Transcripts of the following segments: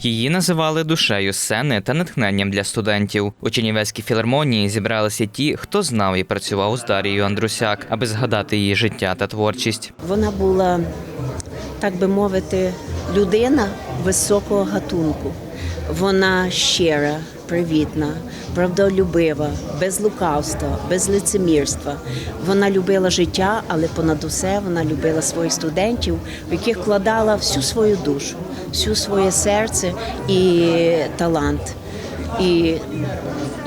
Її називали душею сцени та натхненням для студентів. У Чернівецькій філармонії зібралися ті, хто знав і працював з Дарією Андрусяк, аби згадати її життя та творчість. Вона була, так би мовити, людина високого гатунку. Вона щира, привітна, правдолюбива, без лукавства, без лицемірства. Вона любила життя, але понад усе вона любила своїх студентів, в яких вкладала всю свою душу, всю своє серце і талант. І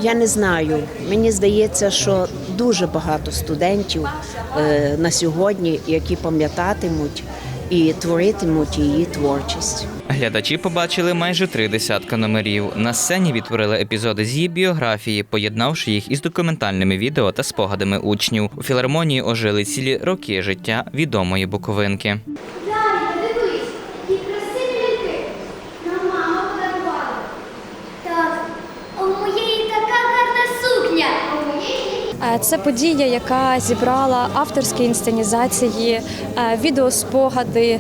я не знаю, мені здається, що дуже багато студентів е, на сьогодні, які пам'ятатимуть і творитимуть її творчість. Глядачі побачили майже три десятка номерів. На сцені відтворили епізоди з її біографії, поєднавши їх із документальними відео та спогадами учнів. У філармонії ожили цілі роки життя відомої буковинки. Дар'я, дивись, які красиві ляльки. Нам мама подарувала. Так, а у моєї така гарна сукня. А у моєї Е, Це подія, яка зібрала авторські інсценізації, е, відеоспогади, е,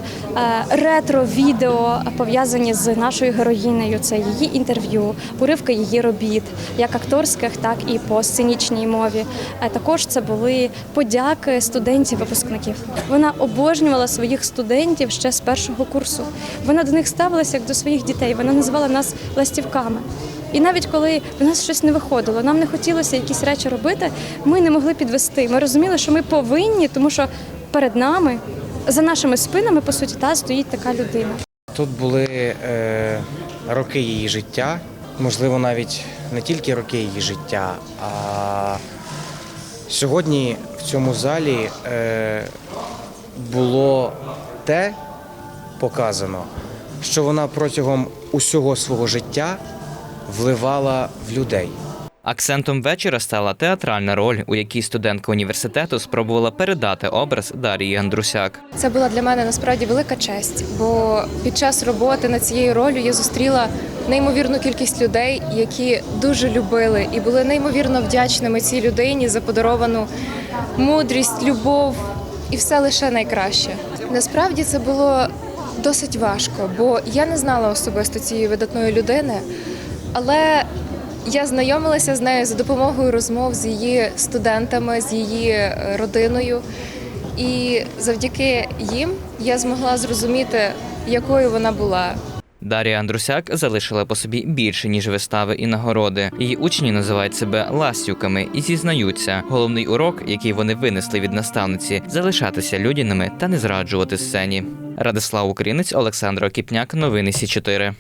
ретро-відео пов'язані з нашою героїнею. Це її інтерв'ю, уривки її робіт, як акторських, так і по сценічній мові. Е, Також це були подяки студентів-випускників. Вона обожнювала своїх студентів ще з першого курсу. Вона до них ставилася як до своїх дітей. Вона називала нас ластівками. І навіть коли в нас щось не виходило, нам не хотілося якісь речі робити, ми не могли підвести. Ми розуміли, що ми повинні, тому що перед нами, за нашими спинами, по суті, та стоїть така людина. Тут були е, роки її життя, можливо, навіть не тільки роки її життя, а сьогодні в цьому залі е, було те показано, що вона протягом усього свого життя вливала в людей. Акцентом вечора стала театральна роль, у якій студентка університету спробувала передати образ Дарії Андрусяк. Це була для мене насправді велика честь, бо під час роботи над цією ролью я зустріла неймовірну кількість людей, які дуже любили і були неймовірно вдячними цій людині за подаровану мудрість, любов і все лише найкраще. Насправді це було досить важко, бо я не знала особисто цієї видатної людини, але я знайомилася з нею за допомогою розмов з її студентами, з її е, родиною. І завдяки їм я змогла зрозуміти, якою вона була. Дарія Андрусяк залишила по собі більше ніж вистави і нагороди. Її учні називають себе ластівками і зізнаються. Головний урок, який вони винесли від наставниці, залишатися людяними та не зраджувати сцені. Радислав Українець, Олександр Окіпняк, новини Сі 4